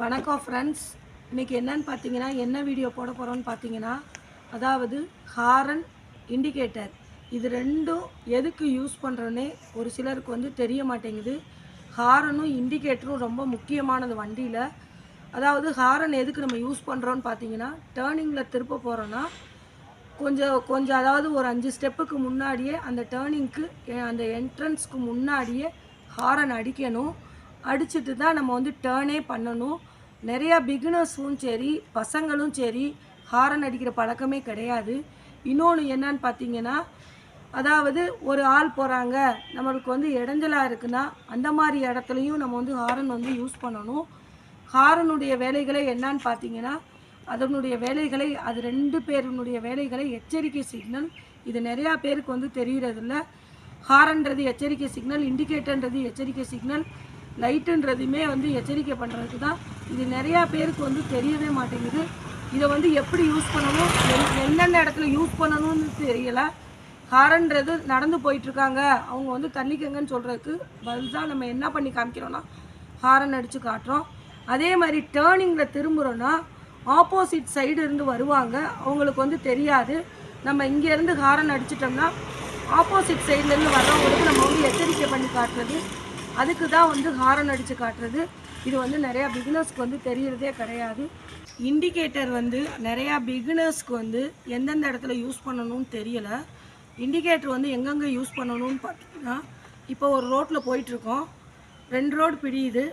வணக்கம் ஃப்ரெண்ட்ஸ் இன்றைக்கி என்னன்னு பார்த்தீங்கன்னா என்ன வீடியோ போட போகிறோன்னு பார்த்தீங்கன்னா அதாவது ஹாரன் இண்டிகேட்டர் இது ரெண்டும் எதுக்கு யூஸ் பண்ணுறோன்னே ஒரு சிலருக்கு வந்து தெரிய மாட்டேங்குது. ஹாரனும் இண்டிகேட்டரும் ரொம்ப முக்கியமானது வண்டியில். அதாவது ஹாரன் எதுக்கு நம்ம யூஸ் பண்ணுறோன்னு பார்த்தீங்கன்னா டேர்னிங்கில் திருப்ப போகிறோன்னா கொஞ்சம் கொஞ்சம் அதாவது ஒரு அஞ்சு ஸ்டெப்புக்கு முன்னாடியே அந்த டேர்னிங்க்கு அந்த என்ட்ரன்ஸ்க்கு முன்னாடியே ஹாரன் அடிக்கணும். அடிச்சுட்டு தான் நம்ம வந்து டேர்னே பண்ணணும். நிறையா பிகினர்ஸும் சரி பசங்களும் சரி ஹாரன் அடிக்கிற பழக்கமே கிடையாது. இன்னொன்று என்னன்னு பார்த்தீங்கன்னா அதாவது ஒரு ஆள் போகிறாங்க நம்மளுக்கு வந்து இடைஞ்சலாக இருக்குன்னா அந்த மாதிரி இடத்துலையும் நம்ம வந்து ஹாரன் வந்து யூஸ் பண்ணணும். ஹாரனுடைய வேலைகளை என்னன்னு பார்த்தீங்கன்னா அதனுடைய வேலைகளை அது ரெண்டு பேருனுடைய வேலைகளை எச்சரிக்கை சிக்னல் இது நிறையா பேருக்கு வந்து தெரிகிறதில்ல ஹாரன்றது எச்சரிக்கை சிக்னல் இண்டிகேட்டர்ன்றது எச்சரிக்கை சிக்னல் லைட்டுன்றதையுமே வந்து எச்சரிக்கை பண்ணுறதுக்கு தான் இது நிறையா பேருக்கு வந்து தெரியவே மாட்டேங்குது. இதை வந்து எப்படி யூஸ் பண்ணணும்? என்னென்ன இடத்துல யூஸ் பண்ணணும்னு தெரியலை. ஹாரன்றது நடந்து போயிட்டுருக்காங்க. அவங்க வந்து தண்ணிக்கங்கன்னு சொல்கிறதுக்கு பதிலாக நம்ம என்ன பண்ணி காமிக்கிறோன்னா ஹாரன் அடித்து காட்டுறோம். அதே மாதிரி டேர்னிங்கில் திரும்புகிறோன்னா ஆப்போசிட் சைடு இருந்து வருவாங்க. அவங்களுக்கு வந்து தெரியாது. நம்ம இங்கேருந்து ஹாரன் அடிச்சிட்டோம்னா ஆப்போசிட் சைட்லேருந்து வர்றவங்களுக்கு நம்ம வந்து எச்சரிக்கை பண்ணி காட்டுறது அதுக்கு தான் வந்து ஹாரன் அடித்து காட்டுறது. இது வந்து நிறையா பிகினர்ஸ்க்கு வந்து தெரியறதே கிடையாது. இண்டிகேட்டர் வந்து நிறையா பிகினர்ஸ்க்கு வந்து எந்தெந்த இடத்துல யூஸ் பண்ணணும்னு தெரியலை. இண்டிகேட்டர் வந்து எங்கெங்கே யூஸ் பண்ணணும்னு பார்த்தீங்கன்னா இப்போ ஒரு ரோட்டில் போயிட்டுருக்கோம். ரெண்டு ரோடு பிடியுது.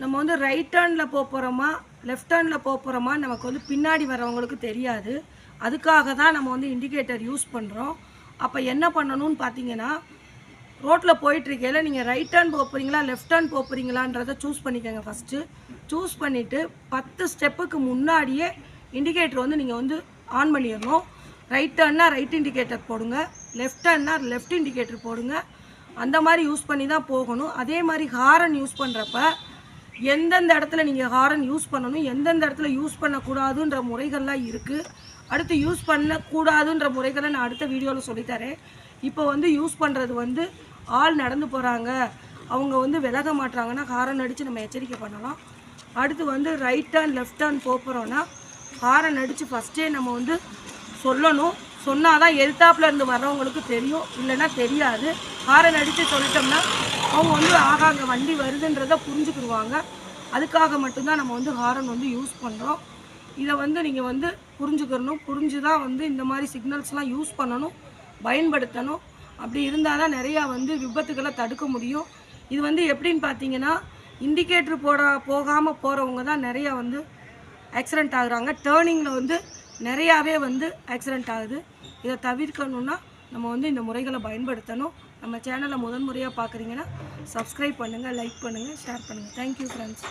நம்ம வந்து ரைட் டேர்னில் போக போகிறோமா லெஃப்ட் டேர்னில் போக போகிறோமா நமக்கு வந்து பின்னாடி வரவங்களுக்கு தெரியாது. அதுக்காக தான் நம்ம வந்து இண்டிகேட்டர் யூஸ் பண்ணுறோம் அப்போ என்ன பண்ணணும்னு பார்த்தீங்கன்னா ரோட்டில் போயிட்டுருக்கையில் நீங்கள் ரைட் டேர்ன் போக போகிறீங்களா லெஃப்ட் டேர்ன் போக போகிறீங்களான்றதை சூஸ் பண்ணிக்கோங்க ஃபஸ்ட்டு சூஸ் பண்ணிவிட்டு பத்து ஸ்டெப்புக்கு முன்னாடியே இண்டிகேட்டர் வந்து நீங்கள் வந்து ஆன் பண்ணிடணும். ரைட் டேர்ன்னா ரைட் இண்டிகேட்டர் போடுங்க. லெஃப்ட் டேர்ன்னா லெஃப்ட் இண்டிகேட்டர் போடுங்க. அந்த மாதிரி யூஸ் பண்ணி தான் போகணும். அதே மாதிரி ஹாரன் யூஸ் பண்ணுறப்ப எந்தெந்த இடத்துல நீங்கள் ஹாரன் யூஸ் பண்ணணும் எந்தெந்த இடத்துல யூஸ் பண்ணக்கூடாதுன்ற முறைகள்லாம் இருக்குது அடுத்து யூஸ் பண்ணக்கூடாதுன்ற முறைகளை நான் அடுத்த வீடியோவில் சொல்லித்தரேன். இப்போ வந்து யூஸ் பண்ணுறது வந்து ஆள் நடந்து போகிறாங்க அவங்க வந்து விலக மாட்டுறாங்கன்னா ஹாரன் அடித்து நம்ம எச்சரிக்கை பண்ணலாம். அடுத்து வந்து ரைட் டேர்ன் லெஃப்ட் டேர்ன் போகிறோன்னா ஹாரன் அடித்து ஃபஸ்ட்டே நம்ம வந்து சொல்லணும். சொன்னால் தான் எதிர்த்தாப்பில் இருந்து வர்றவங்களுக்கு தெரியும். இல்லைன்னா தெரியாது. ஹாரன் அடித்து சொல்லிட்டோம்னா அவங்க வந்து ஆகாங்க வண்டி வருதுன்றதை புரிஞ்சுக்கிடுவாங்க. அதுக்காக மட்டும்தான் நம்ம வந்து ஹாரன் வந்து யூஸ் பண்ணுறோம் இதை வந்து நீங்கள் வந்து புரிஞ்சுக்கிறணும் புரிஞ்சு தான் வந்து இந்த மாதிரி சிக்னல்ஸ்லாம் யூஸ் பண்ணணும். பயன்படுத்தணும். அப்படி இருந்தால் தான் நிறையா வந்து விபத்துக்களை தடுக்க முடியும். இது வந்து எப்படின்னு பார்த்தீங்கன்னா இண்டிகேட்ரு போட போகாமல் போகிறவங்க தான் நிறையா வந்து ஆக்சிடெண்ட் ஆகுறாங்க. டேர்னிங்கில் வந்து நிறையாவே வந்து ஆக்சிடெண்ட் ஆகுது. இதை தவிர்க்கணுன்னா நம்ம வந்து இந்த முறைகளை பயன்படுத்தணும். நம்ம சேனலை முதன் முறையாக பார்க்குறீங்கன்னா சப்ஸ்கிரைப் பண்ணுங்கள் லைக் பண்ணுங்கள் ஷேர் பண்ணுங்கள் தேங்க்யூ ஃப்ரெண்ட்ஸ்